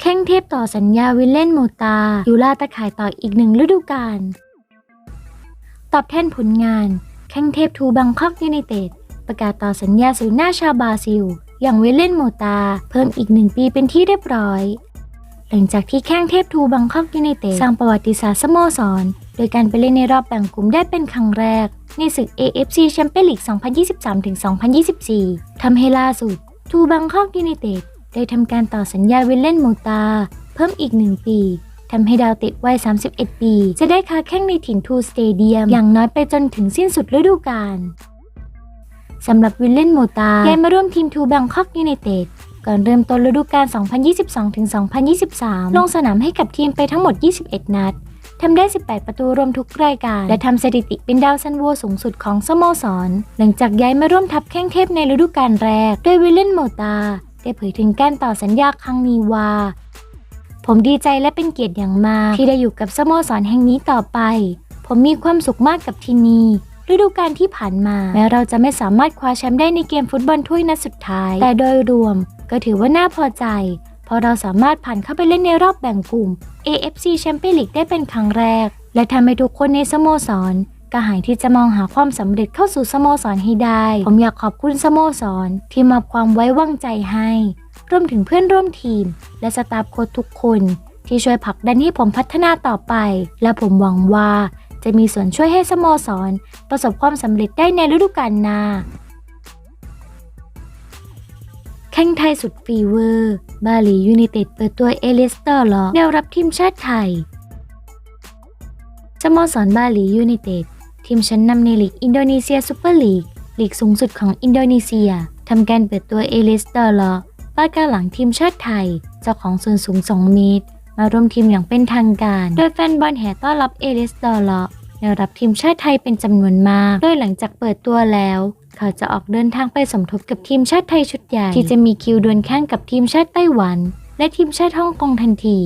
แข้งเทพต่อสัญญาวิลเล่นโมตาอยู่ล่าตะข่ายต่ออีกหนึ่งฤดูกาล ตอบแทนผลงาน แข้งเทพทูบังคอกยูไนเต็ดประกาศต่อสัญญาศูนย์หน้าชาวบราซิล อย่างวิลเล่นโมตา เพิ่มอีกหนึ่งปีเป็นที่เรียบร้อย หลังจากที่แข้งเทพทูบังคอกยูไนเต็ดสร้างประวัติศาสตร์สโมสร โดยการไปเล่นในรอบแบ่งกลุ่มได้เป็นครั้งแรกในศึก AFC Champions League 2023-2024 ทำให้ล่าสุด ทูบังคอกยูไนเต็ดได้ทำการต่อสัญญาวิลเล่นโมตา เพิ่มอีกหนึ่งปีทำให้ดาวเตะวัย 31 ปี จะได้ค้าแข้งในถิ่นทูสเตเดียม อย่างน้อยไปจนถึงสิ้นสุดฤดูกาลสำหรับวิลเล่นโมตาย้ายมาร่วมทีมทูบังคอกยูไนเต็ดก่อนเริ่มต้นฤดูกาล 2022-2023 ลงสนามให้กับทีมไปทั้งหมด 21 นัด ทำได้ 18 ประตูรวมทุกรายการ และทำสถิติเป็นดาวซันโวสูงสุดของสโมสร หลังจากย้ายมาร่วมทัพแข้งเทพในฤดูกาลแรก โดยวิลเลนโมตา ได้เผยถึงการต่อสัญญาครั้งนี้ว่า ผมดีใจและเป็นเกียรติอย่างมาก ที่ได้อยู่กับสโมสรแห่งนี้ต่อไป ผมมีความสุขมากกับที่นี่ฤดูกาลที่ผ่านมา แม้เราจะไม่สามารถคว้าแชมป์ได้ในเกมฟุตบอลถ้วยนัดสุดท้าย แต่โดยรวมก็ถือว่าน่าพอใจ เพราะเราสามารถผ่านเข้าไปเล่นในรอบแบ่งกลุ่ม AFC Champions League ได้เป็นครั้งแรก และทำให้ทุกคนในสโมสรกระหายที่จะมองหาความสำเร็จเข้าสู่สโมสรให้ได้ ผมอยากขอบคุณสโมสรที่มอบความไว้วางใจให้ รวมถึงเพื่อนร่วมทีม และสตาฟโค้ชทุกคน ที่ช่วยผลักดันให้ผมพัฒนาต่อไป และผมหวังว่าจะมีส่วนช่วยให้สโมสร ประสบความสำเร็จได้ในฤดูกาลหน้า แข่งไทยสุดฟีเวอร์ บาหลียูไนเต็ดเปิดตัวเอลิสเตอร์ลอแนวรับทีมชาติไทยสโมสรบาหลียูไนเต็ดทีมชั้นนำในลีกอินโดนีเซียซูเปอร์ลีกลีกสูงสุดของอินโดนีเซียทำการเปิดตัวเอลิสเตอร์ลอป้ากาหลังทีมชาติไทย เจ้าของส่วนสูง 2 เมตร มาร่วมทีมอย่างเป็นทางการ โดยแฟนบอลแห่ต้อนรับเอลิสเตอร์ลอ แนวรับทีมชาติไทยเป็นจำนวนมาก โดยหลังจากเปิดตัวแล้ว เขาจะออกเดินทางไปสมทบกับทีมชาติไทยชุดใหญ่ที่จะมีคิวดวลแข่งกับทีมชาติไต้หวัน และทีมชาติฮ่องกงทันที